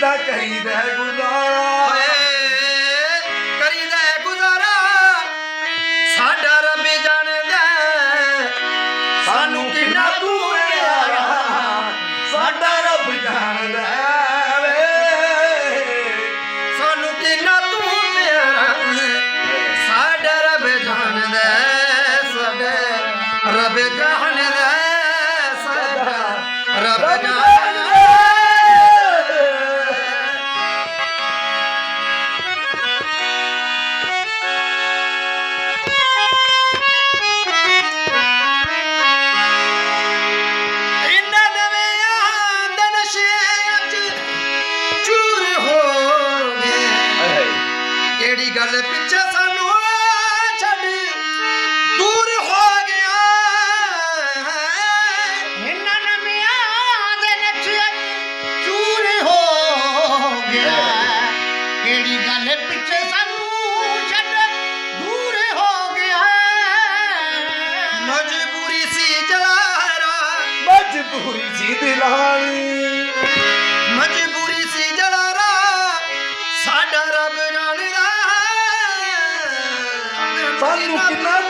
চিন্তা করি রে গুলা ਦੀ ਗੱਲ ਪਿੱਛੇ ਸਾਨੂੰ ਛੱਡ। ਦੂਰ ਹੋ ਗਿਆ। ਇਹਨਾਂ ਨਮਿਆਂ ਦੇ ਨੱਚੇ ਚੂਰ ਹੋ ਗਿਆ। ਕਿਹੜੀ ਗੱਲ ਪਿੱਛੇ ਸਾਨੂੰ ਛੱਡ? ਦੂਰ ਹੋ ਗਿਆ। ਮਜਬੂਰੀ ਸੀ ਜਲਾਰਾ। ਮਜਬੂਰੀ ਸੀ ਦਿਲਾਣੀ está no que está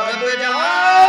Obrigado, Daniel.